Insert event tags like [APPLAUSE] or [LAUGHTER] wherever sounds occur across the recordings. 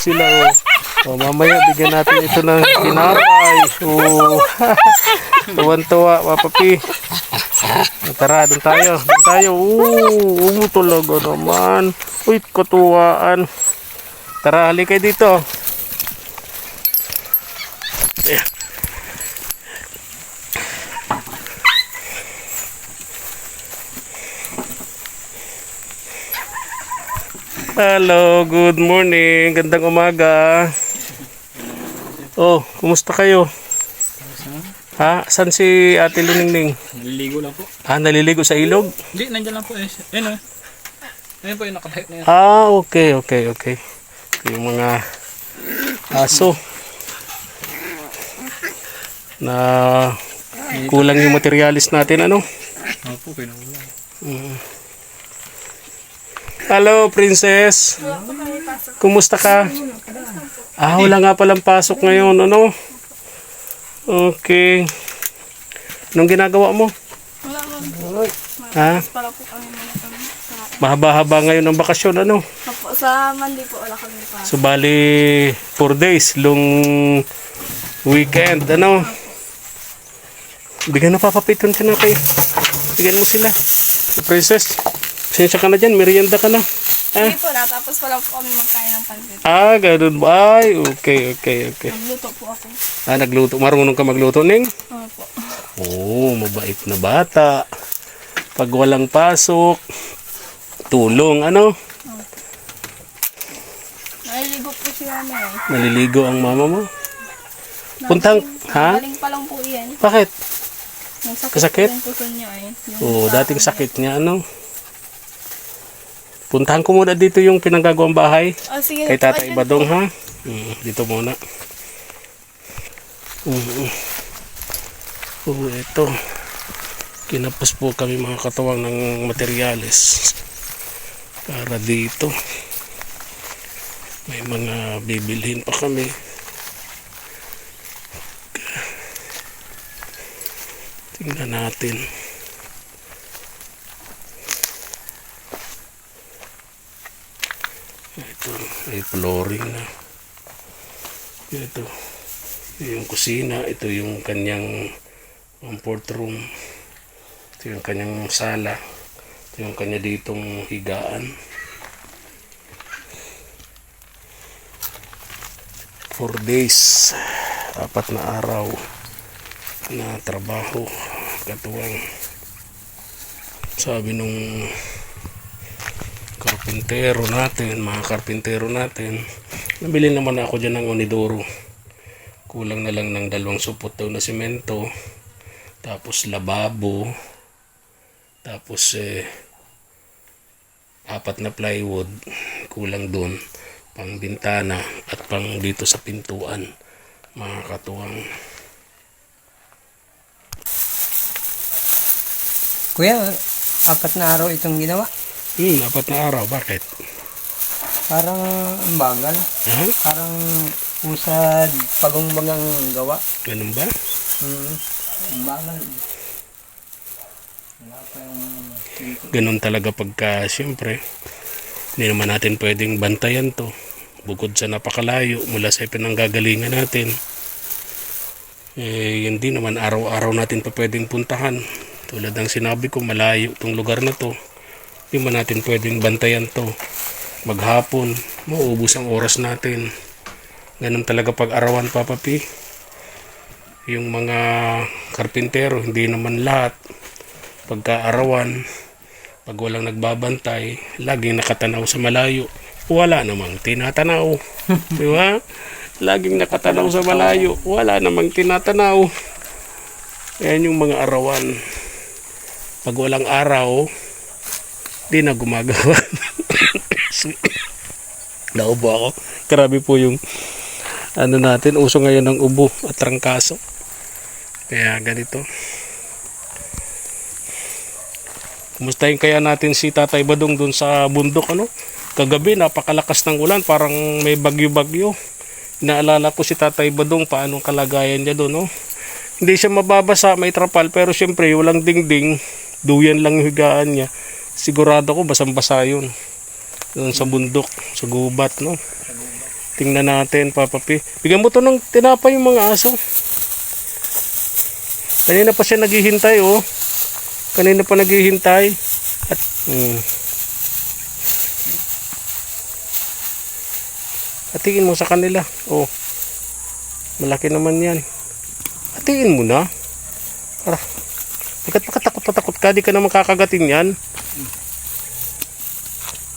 sila. Oh. Oh, mamaya bigyan natin ito ng tinapay. Oh. [LAUGHS] Tuwan-tuwa, papapi. Tara, doon tayo. Doon tayo. Oo, uh, talaga naman. Uy, katuwaan. Tara, halika dito. Eh. Hello, good morning. Gandang umaga. Oh, kumusta kayo? Ha? Saan si Ate Luningning? Naliligo lang po. Ah, naliligo sa ilog? Hindi, nandiyan lang po. Eh. Ayun o. Ayun po yung nakatayo na yan. Ah, okay, okay, okay. Yung mga aso na kulang yung materialis natin, ano? Opo, pinawala. Hello, princess. Kumusta ka? Ah, wala nga palang pasok ngayon, ano? Okay. Anong ginagawa mo? Wala man. Ha? Mahaba-haba ngayon ang bakasyon, ano? Opo, sa Monday po wala kami pa. So, bali, 4 days, long weekend, ano? Bigyan na papapiton ka na kay. Bigyan mo sila. Si Princess, pasensya ka na dyan, merienda ka na. Hindi po, natapos pa lang po kami magkain ng pansit. Ah, ganun ba? Ay, okay, okay, okay. Nagluto po ako. Ah, nagluto. Marunong ka magluto, Ning? Opo. Oo, mabait na bata. Pag walang pasok, tulong, ano? Naliligo po si mama eh. Naliligo ang mama mo? Puntang, ha? Galing pa lang po yan. Bakit? Nagsakit Kasakit? po yung puso niya eh. Yung Oo, sa- dating sakit niya, ano? Puntahan ko muna dito yung pinanggagawang bahay. Oh, sige. Kay Tatay Badong, ha? Mm, dito muna. Mm. Oo, ito. Kinapos po kami mga katuwang ng materyales para dito. May mga bibilhin pa kami. Tingnan natin. Ito, may flooring na. Ito, yung kusina. Ito yung kanyang comfort room. Ito yung kanyang sala. Ito yung kanya ditong higaan. Four days. Apat na araw na trabaho. Katuwang sabi nung karpintero natin, mga karpintero natin, nabili naman ako dyan ng Onidoro. Kulang na lang ng dalawang supot daw na simento, tapos lababo, tapos eh, apat na plywood, kulang doon, pang bintana at pang dito sa pintuan, mga katuwang. Kuya, apat na araw itong ginawa. Hmm, apat na araw, bakit? Parang ang bagal. Ha? Parang usad pagungbagang gawa. Ganun ba? Hmm. Ang bagal. Wala pa yung... ganun talaga pagka siyempre hindi naman natin pwedeng bantayan to bukod sa napakalayo mula sa pinanggagalingan natin eh hindi naman araw-araw natin pa pwedeng puntahan tulad ng sinabi ko malayo tong lugar na to hindi man natin pwedeng bantayan to maghapon mauubos ang oras natin ganun talaga pag arawan papapi yung mga karpintero hindi naman lahat pagkaarawan, pag walang nagbabantay, laging nakatanaw sa malayo. Wala namang tinatanaw. [LAUGHS] Di ba? Laging nakatanaw sa malayo. Wala namang tinatanaw. Yan yung mga arawan. Pag walang araw, di na gumagawa. [COUGHS] Naubo ako. Grabe po yung ano natin, uso ngayon ng ubo at trangkaso. Kaya ganito. Kumustahin kaya natin si Tatay Badong doon sa bundok ano? Kagabi napakalakas ng ulan, parang may bagyo-bagyo. Naalala ko si Tatay Badong paano kalagayan niya doon, no? Hindi siya mababasa, may trapal, pero syempre walang dingding, duyan lang higaan niya. Sigurado ko basang-basa yun. Doon sa bundok, sa gubat, no? Tingnan natin, Papa P. Bigyan mo to ng tinapay yung mga aso. Kanina pa siya naghihintay, oh. Kanina pa naghihintay. At, mm. Hatiin mo sa kanila. Oh. Malaki naman yan. Hatiin mo na. Para. Bagat makatakot patakot ka, di ka naman kakagatin yan.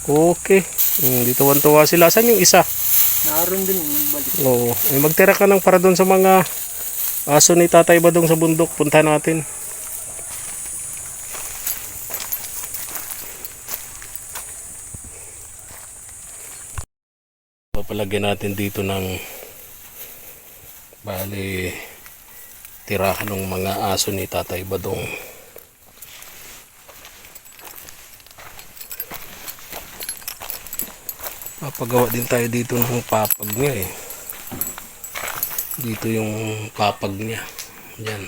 Okay. Mm, dito tuwa sila. Saan yung isa? Naroon din balik. Oo. Eh, magtira ka ng para doon sa mga aso ni Tatay Badong sa bundok. Punta natin. Papalagyan natin dito ng bali tirahan ng mga aso ni Tatay Badong. Papagawa din tayo dito ng papag niya eh. Dito yung papag niya. Yan.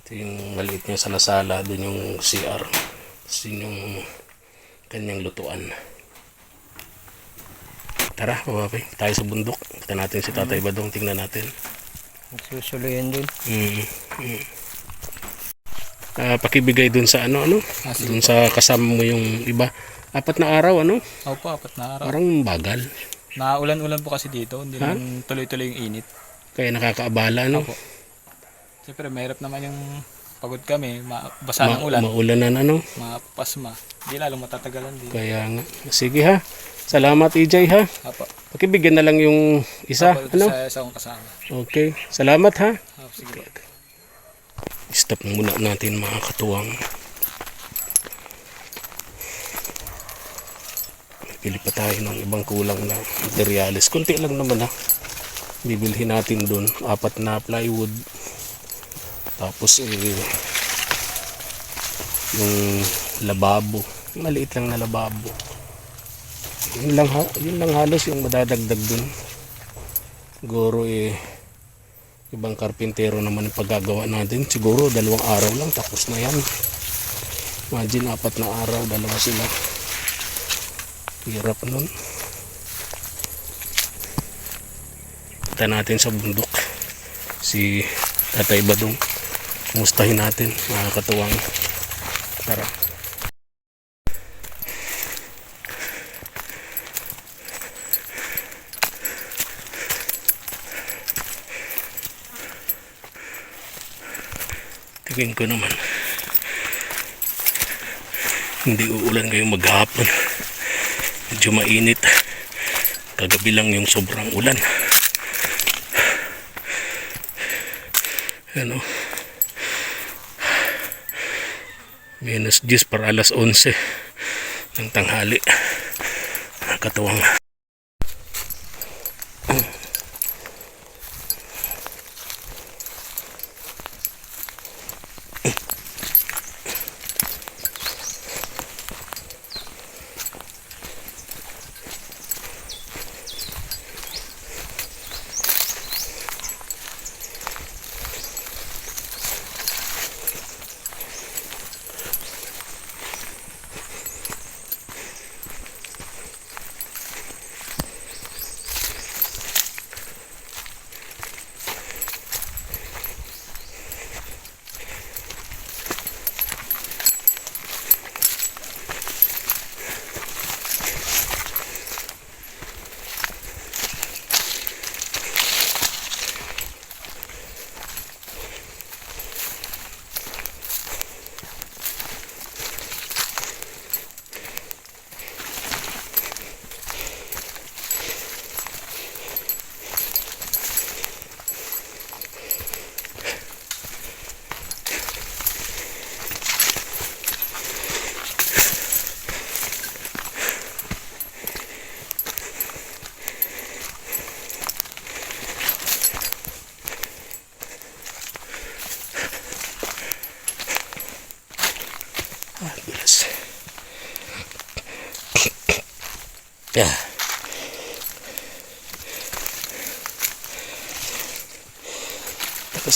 Ito yung maliit niya salasala. Doon yung CR. Tapos yun yung kanyang lutuan. Tara, babay. Tayo sa bundok. Kita natin si Tatay Badong. Tingnan natin. Susuluyan din. Mm. mm. Ah, pakibigay dun sa ano ano Ah, dun sa kasama mo yung iba apat na araw ano Opo, apat na araw. parang bagal Naulan-ulan po kasi dito. Hindi Ha? naman tuloy-tuloy yung init. kaya nakakaabala no Opo. Siyempre, mahirap naman yung pagod kami. Ma- basa ng ulan. maulanan ano Mapasma. Hindi lalong matatagalan din. Kaya nga. Sige ha. Salamat EJ ha. Apo. Pakibigyan na lang yung isa. Apo, Ano? Sa, sa akong kasama. Okay. Salamat ha. Apo, sige po. Stop muna natin mga katuwang. Pili pa tayo ng ibang kulang na materialis. Kunti lang naman ha. Bibilhin natin dun. Apat na plywood. Tapos eh, yung lababo. Maliit lang na lababo. Yun lang, ha, yun lang halos yung madadagdag dun. Siguro eh, ibang karpintero naman yung paggagawa natin. Siguro dalawang araw lang tapos na yan. Imagine apat na araw, dalawa sila. Hirap nun. Kita natin sa bundok. Si Tatay Badong. Kumustahin natin mga katuwang. Tara. Tingin ko naman. Hindi uulan ngayong maghapon. Medyo mainit. Kagabi lang yung sobrang ulan. Ano? Minus 10 para alas 11 ng tanghali. Nakakatuwang.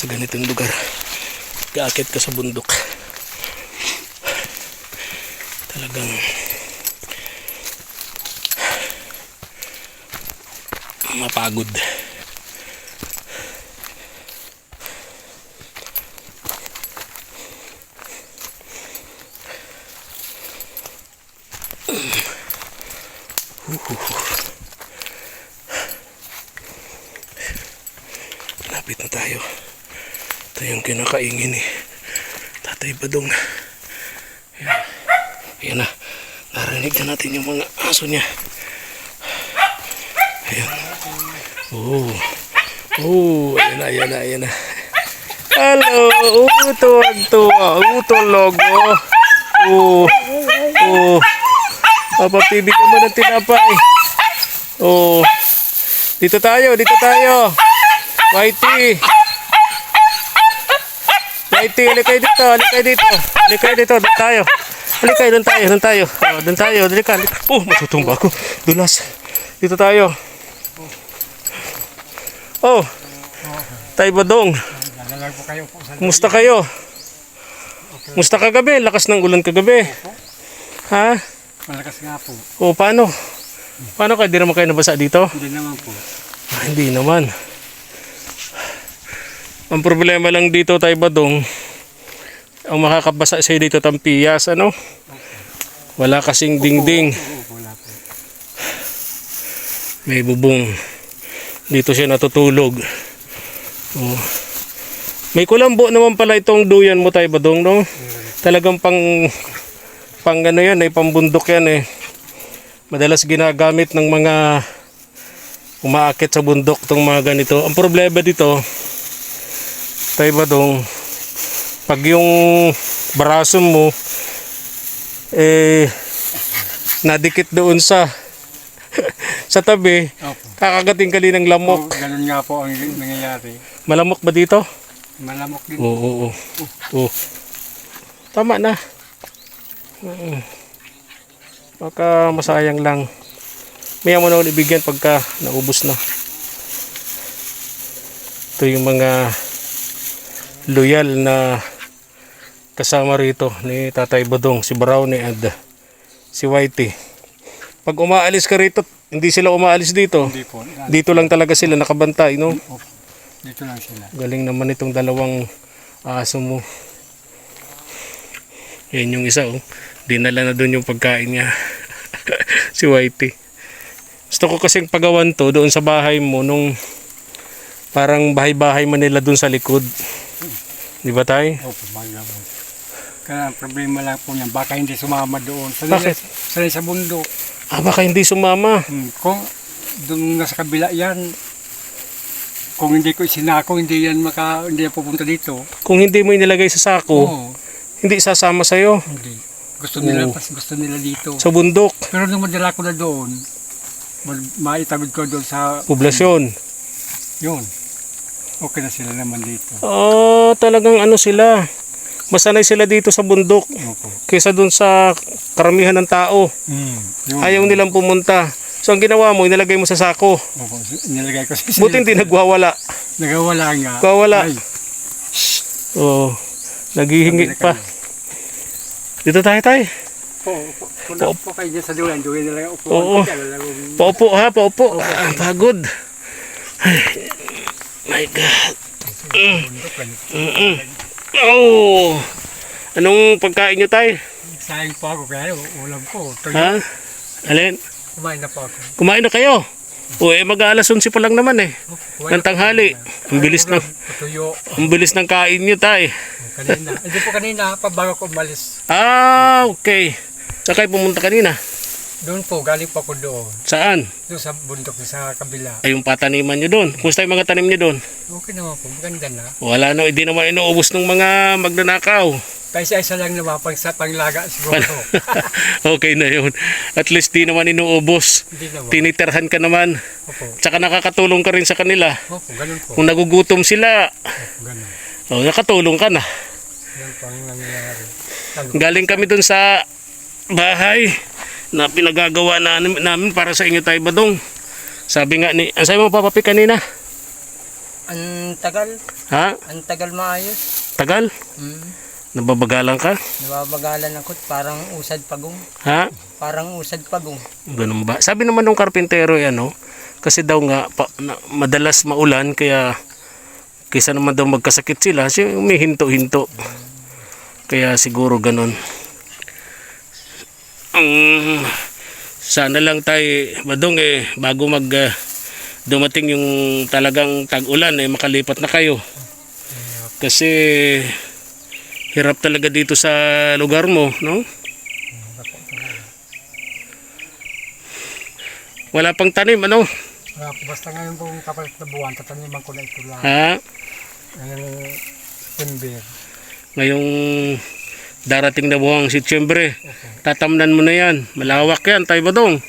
Sa ganitong lugar, kaakit ka sa bundok. Talagang mapagod. Lapit na tayo. Ito kinakaingin eh. Tatay Badong. Ayan. Ayan na. Narinig na natin yung mga aso niya. Ayan. Oo. Oo. Ayan na, ayan na, ayan na. Hello. Oo, tuwag tuwa. Oo, tulogo. Oo. Oo. Papapibigyan mo ng tinapay. Oo. Dito tayo, dito tayo. Whitey. Halik kayo dito, halik kayo dito. Halik kayo dito, doon tayo. Halik kayo, doon tayo, doon tayo. Oh, doon tayo, halik. Oh, matutumba ako. Dulas. Dito tayo. Oh. Tay Badong. Nalalag po kayo po sa Kumusta kayo? Kumusta kagabi? Lakas ng ulan kagabi. Ha? malakas nga po. O paano? Paano kayo? Di naman kayo nabasa dito? Hindi naman po. Ah, hindi naman. Ang problema lang dito tayo badong, ang makakabasa sa'yo dito tampiyas, ano? Wala kasing dingding. May bubong. Dito siya natutulog. Oh. May kulambo naman pala itong duyan mo tayo badong, no? Talagang pang pang ano yan eh, pambundok yan eh. Madalas ginagamit ng mga umaakit sa bundok tong mga ganito. Ang problema dito, tayo badong, pag yung braso mo eh nadikit doon sa [LAUGHS] sa tabi, Opo. kakagating ka din ng lamok. ganun nga po ang nangyayari. Malamok ba dito? Malamok din. Oo, oo, oo. Oo. Tama na. Oo. Baka masayang lang. Maya mo na ulit ibigyan pagka naubos na. Ito yung mga loyal na kasama rito ni Tatay Badong, si Brownie at si Whitey. Pag umaalis ka rito, hindi sila umaalis dito. Hindi po. Na- Dito lang talaga sila nakabantay, no? Opo. Dito lang sila. Galing naman itong dalawang aso mo. Yan yung isa oh. Dinala na doon yung pagkain niya. [LAUGHS] si Whitey. Gusto ko kasing pagawan to doon sa bahay mo nung parang bahay-bahay Manila doon sa likod. Di ba tay? Opo, malamok. Kaya ang problema lang po niyan, baka hindi sumama doon. Sanay, Bakit? sanay sa bundok. Ah, baka hindi sumama. Hmm, kung doon nasa kabila yan, kung hindi ko isinako, hindi yan maka, hindi yan pupunta dito. Kung hindi mo inilagay sa sako, Oo, hindi sasama sa'yo hindi. Gusto nila, Oo. pas gusto nila dito. sa bundok, Pero nung madala ko na doon, maitagod ko doon sa, poblasyon. yun. Okay na sila naman dito. Ah, talagang ano sila. Masanay sila dito sa bundok Opo. kaysa doon sa karamihan ng tao. Hmm, yun. Ayaw nilang pumunta. So ang ginawa mo, inilagay mo sa sako. Opo, nilagay ko sa Buti hindi nagwawala. Nagawala nga. Nagwawala. Ay, Oo. Naghihingi pa. Dito tayo tayo. po, po, po, po kayo dyan sa duyan, duyan na lang upo. Oo. Paupo ha, paupo. Ah, pagod. Ay, my God. Mm. Mm-mm. Oh. Anong pagkain nyo tayo? Sayang po ako, kaya ulam ko. Tuyo, Ha? Alin? kumain na po ako. Kumain na kayo? O eh mag-aalas 11 pa lang naman eh. Ng tanghali. Ang bilis ng Tuyo, ang bilis ng kain nyo tay. kanina. Hindi po kanina, pa bago ko umalis. Ah, okay. Saan kayo pumunta kanina? Doon po, galing po ako doon. Saan? Doon sa bundok sa kabila. Ay, yung pataniman nyo doon. Kumusta yung mga tanim nyo doon? Okay naman po, maganda na. Wala na, hindi naman inuubos ng mga magnanakaw. Paisa-isa lang naman pang sa panglaga siguro. [LAUGHS] okay na yun. At least di naman inuubos. Hindi naman. Tiniterhan ka naman. Opo, Tsaka nakakatulong ka rin sa kanila. opo, ganun po. Kung nagugutom sila, Opo, ganun. oh, nakatulong ka na. Yan po ang nangyayari. Galing kami dun sa bahay na pinagagawa na, namin para sa inyo tayo badong. Sabi nga ni, ang sabi mo papapi kanina? Ang tagal, Ha? ang tagal maayos. Tagal? Mm. Nababagalan ka? Nababagalan ako, parang usad pagong. Ha? Parang usad pagong. Ganun ba? Sabi naman ng karpintero yan, no? Kasi daw nga, pa, na, madalas maulan, kaya kaysa naman daw magkasakit sila, siya may hinto-hinto. Kaya siguro ganon. Ang sana lang tayo, badong eh, bago mag ah, dumating yung talagang tag-ulan, eh, makalipat na kayo. Kasi hirap talaga dito sa lugar mo, no? Wala pang tanim, ano? Basta ngayon pong kapalit na buwan, tataniman ko na ito lang. Ha? Ngayong timber. Ngayong darating na buwang Setyembre, tatamnan mo na yan. Malawak yan, tayo badong.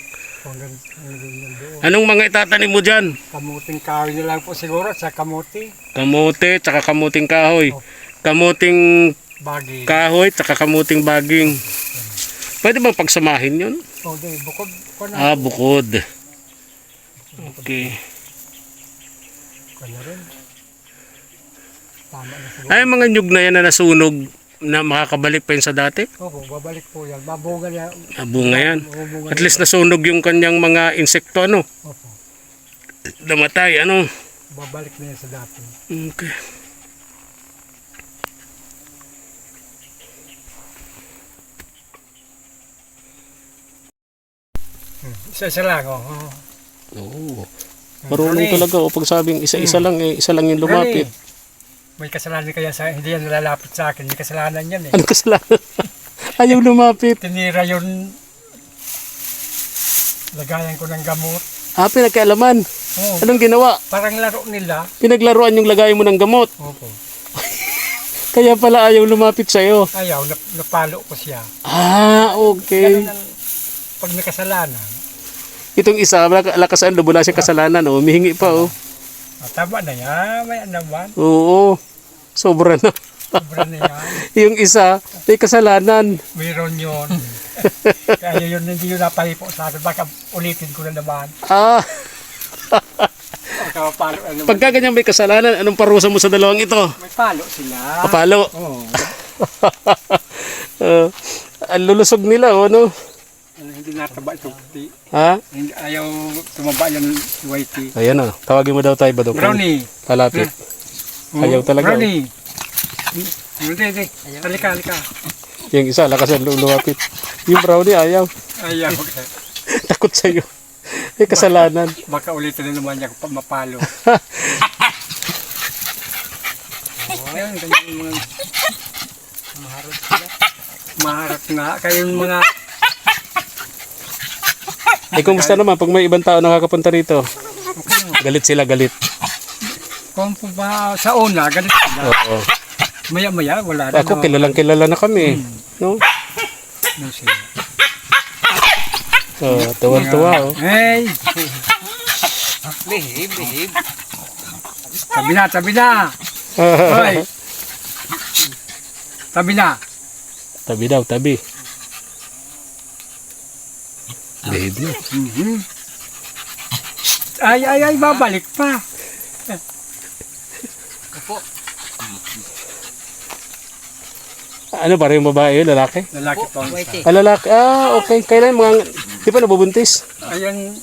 Anong mga itatanim mo dyan? Kamuting kahoy na lang po siguro sa kamuti. Kamote, tsaka kamuting kahoy. Kamuting Bagi. kahoy, tsaka kamuting baging. Pwede bang pagsamahin yun? O, di, bukod ko na. Ah, bukod. Okay. Ko na rin. Tama na siguro. Ay, mga nyug na yan na nasunog na makakabalik pa yun sa dati. Opo, babalik po yan. Babunga niya. Ah, bunga yan. Bubunga At least nasunog yung kanyang mga insekto, ano? Opo. Damatay, ano? Babalik na yan sa dati. Okay. Isa-isa lang, oh. oh. Oo. Marunong Rani, talaga. O pag sabing isa-isa lang, eh, isa lang yung lumapit. Rani, May kasalanan kaya sa hindi yan nalalapit sa akin. May kasalanan yan eh. Ano kasalanan? [LAUGHS] Ayaw lumapit. Tinira yun. Lagayan ko ng gamot. Ah, pinagkaalaman. Oh, Anong ginawa? parang laro nila. Pinaglaruan yung lagay mo ng gamot. Opo. [LAUGHS] Kaya pala ayaw lumapit sa'yo. Ayaw, nap napalo ko siya. Ah, okay. Ganun ang pag may kasalanan. Itong isa, lak- lakas ang loob, wala siyang kasalanan. Oh. Humihingi pa. Oh. Ah, tama na yan. May naman. Oo. Sobra na. Sobra na yan. [LAUGHS] yung isa, may kasalanan. Mayroon yun. [LAUGHS] Kaya yun, hindi yun napahipo sa akin. Baka ulitin ko na naman. Ah, Baka na naman. pagka ganyan may kasalanan, anong parusa mo sa dalawang ito? May palo sila. Papalo. Oo. Uh, [LAUGHS] ang lulusog nila, oh, ano? Ano, hindi nataba ito. Ha? ayaw tumaba yan whitey. Ayan na. Tawagin mo daw tayo ba doon? Brownie. Kalapit. Ayaw talaga, oh. Brownie. Hindi, hindi. Halika, halika. Yung isa, lakas ang lumapit. Yung brownie, ayaw. Ayaw. [LAUGHS] Takot sa'yo. May kasalanan. Baka ulitin na naman niya kung pa- mapalo. [LAUGHS] oh, yan, ganyan mga... Maharap sila. Maharap nga. Kaya yung mga... Eh, kumusta naman pag may ibang tao nakakapunta rito? Galit sila, galit. Kung po ba sa una, ganito sila. Oo. Maya-maya, wala na. Ako, kilalang kilala na kami. No? Ano sila? Oh, tuwan-tuwa, oh. Hey! Behave, behave. Tabi na, tabi na! [LAUGHS] Hoy! Tabi na! tabi daw, tabi. Na. Mhm. Ay, ay, ay, babalik pa. Ano, parang yung babae yun, lalaki? Lalaki pa. Whitey. Ah, lalaki. Ah, okay. Kailan mga... Di ba nabubuntis? Ayan,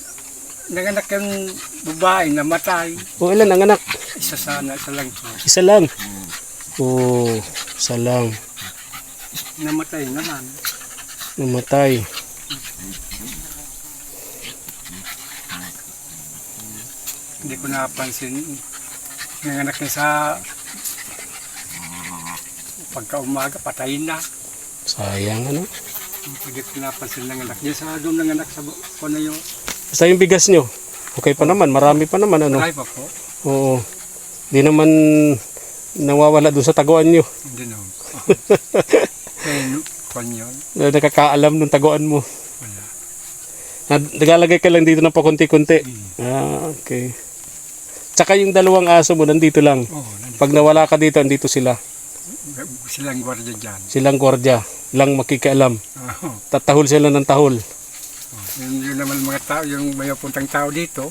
nanganak yung babae na matay. O ilan ang anak? Isa sana, isa lang po. Isa lang. Oo, isa lang. Namatay naman. Namatay. Hindi ko napansin. Nanganak niya sa pagka umaga, patay na. Sayang, ano? Hindi ko napansin nanganak niya. Sa doon nanganak sa ko na yung Basta yung bigas nyo. Okay pa naman, marami pa naman, ano? patay pa po. Oo. Di naman nawawala doon sa taguan nyo. [LAUGHS] Hindi naman po. [LAUGHS] Kaya kwan yun. Na Nakakaalam ng taguan mo. Wala. Na- Nagalagay ka lang dito ng pakunti-kunti. Ah, okay. Tsaka yung dalawang aso mo, nandito lang. Oo, oh, Pag nawala ka dito, andito sila. silang gwardiya dyan. Silang gwardiya. Lang makikialam. Oo. Tatahol sila ng tahol. Yun, yun naman mga tao, yung may puntang tao dito,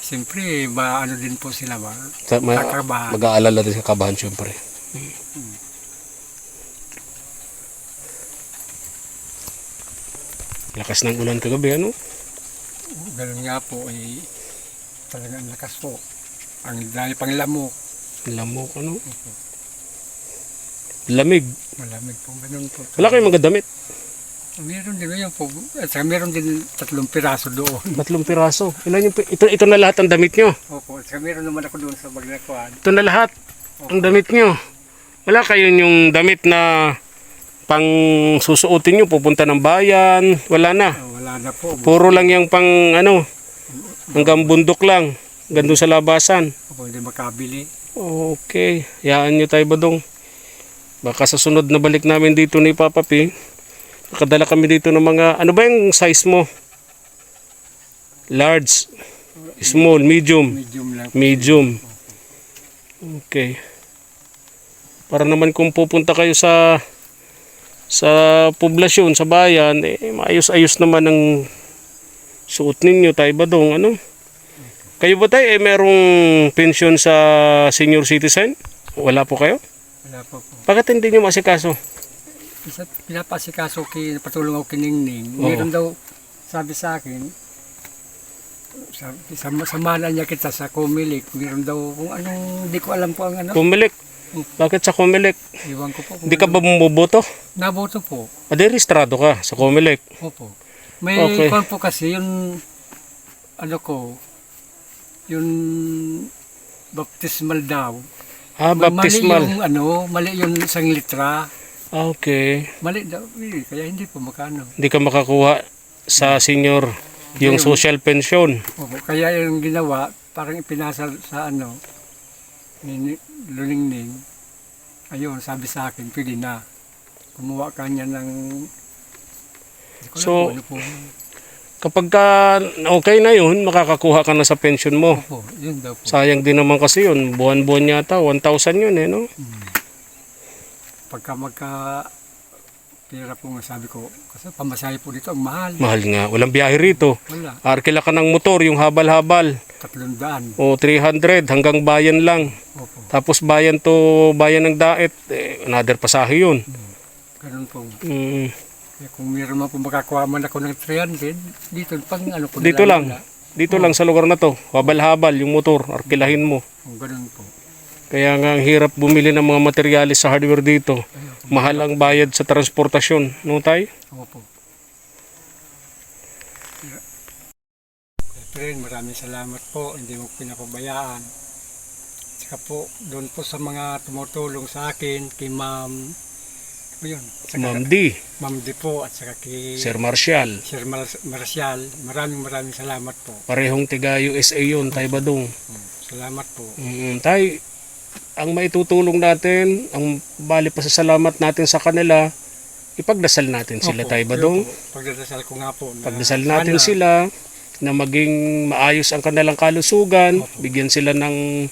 siyempre, maano din po sila ba? Sa, ma- Kakabahan. mag-aalala din sa kabahan, syempre. Lakas ng ulan kagabi, ano? Ganun nga po, eh, Talagang lakas po. Ang dami pang lamok. Lamok, ano? Lamig. Malamig po. Ganun po. Wala kayong mga damit. Meron din yan po. At saka meron din tatlong piraso doon. [LAUGHS] Tatlong piraso. Ilan yung, pi- ito, ito na lahat ang damit nyo. Opo. At saka meron naman ako doon sa Bagnakuan. Ito na lahat ang damit nyo. Wala kayo yung damit na pang susuotin nyo, pupunta ng bayan. Wala na. Wala na po. Puro lang yung pang ano, hanggang bundok lang. Gando sa labasan. Opo, hindi makabili. Okay. Yaan nyo tayo badong. Baka sa sunod na balik namin dito ni Papa P, nakadala kami dito ng mga, ano ba yung size mo? Large, small, medium. Medium lang. Medium. Okay. Para naman kung pupunta kayo sa sa poblasyon, sa bayan, eh, maayos-ayos naman ang suot ninyo, tayo ba dong, ano? Kayo ba tayo, eh, merong pension sa senior citizen? Wala po kayo? Wala po po. Bakit hindi nyo masikaso? Isa, pinapasikaso kay patulong ako kiningning. Meron daw sabi sa akin, sabi, sama, samahan niya kita sa Comelec. Meron daw kung anong, hindi ko alam po ang ano. Kumilik. Bakit sa Comelec? Iwan ko po. Hindi ka ano. ba bumuboto? Naboto po. Adi, registrado ka sa Comelec. Opo. May Okay. kwan po kasi yung ano ko, yung baptismal daw. Ah, Ma- baptismal. Mali yung ano, mali yung isang litra. Ah, okay. Mali daw. Eh, kaya hindi po makano. Hindi ka makakuha sa senior yung Ayun. social pension. Opo, kaya yung ginawa, parang ipinasa sa ano, ni ni- Luningning. Ayun, sabi sa akin, pwede na. Kumuha ka niya ng... So, ano. Kapag ka okay na yun, makakakuha ka na sa pension mo. Opo, yun daw po. Sayang din naman kasi yun. Buwan-buwan yata. 1,000 yun eh, no? Pagka magka pera po nga sabi ko, kasi pamasahe po dito, ang mahal. Mahal nga. Walang biyahe rito. Wala, Arkila ka ng motor, yung habal-habal. tatlong daan. O 300 hanggang bayan lang. Opo, Tapos bayan to bayan ng daet. Eh, another pasahe yun. ganun po. Mm, Kaya kung meron man po makakuha man ako ng 300, dito pang ano po. dito lang. nilalala. Dito lang sa lugar na to. Habal-habal yung motor. Arkilahin mo. O, ganun po. Kaya nga ang hirap bumili ng mga materyales sa hardware dito. Mahal ang bayad sa transportasyon. No, tay? Opo. Friend, maraming salamat po. Hindi mo pinapabayaan. Saka po, doon po sa mga tumutulong sa akin, kay Ma'am, yun? Saka, Ma'am D, Ma'am Di po, at saka kay Sir Marcial. Sir Mar- Marcial. Maraming maraming salamat po. Parehong tiga USA yun, tay Badong. Mm, Salamat po. Mm, tay, ang maitutulong natin, ang bali pa sa salamat natin sa kanila, ipagdasal natin sila, Opo, tay yun Badong. po. Pagdadasal ko nga po. na Pagdasal natin sana- sila na maging maayos ang kanilang kalusugan, bigyan sila ng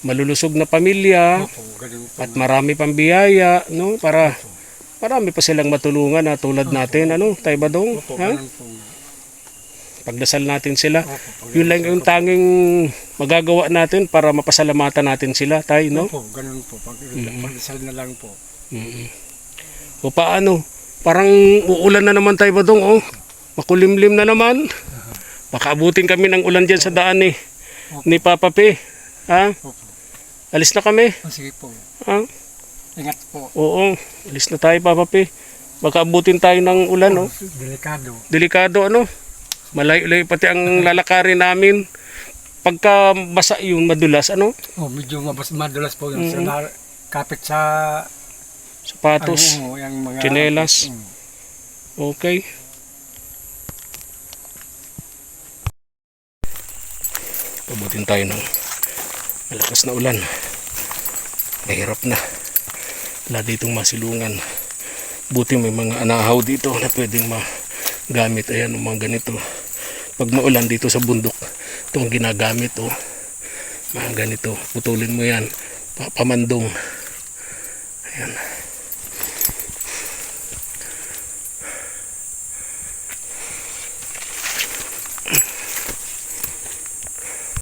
malulusog na pamilya Opo, ganun po. at marami pang biyaya, no? Para marami pa silang matulungan na tulad natin, ano, Tay Badong, Opo, ha? Pagdasal natin sila. Yun lang yung tanging magagawa natin para mapasalamatan natin sila, Tay, no? Opo, ganun po. Pag, Pagdasal na lang po. Mm-mm. O paano? Parang uulan na naman tayo ba dong, oh? Makulimlim na naman. Baka abutin kami ng ulan dyan sa daan ni, ni Papa P. Ha? Alis na kami. Oh, sige po. Ha? Ingat po. Oo, alis na tayo Papa P. Baka abutin tayo ng ulan, oh. Delikado. Delikado, ano? Malayo-layo pati ang lalakarin namin. Pagka basa yung madulas, ano? Oh, medyo mabas madulas po yung sa na- kapit sa Sapatos, ano, yung mga tsinelas. Mm. Okay. Pabutin tayo ng malakas na ulan. Mahirap na. Wala ditong masilungan. Buti may mga anahaw dito na pwedeng magamit. Ayan, ang mga ganito. Pag maulan dito sa bundok, ito ang ginagamit. Oh. Mga ganito. Putulin mo yan. Pa- Pamandong. Ayan.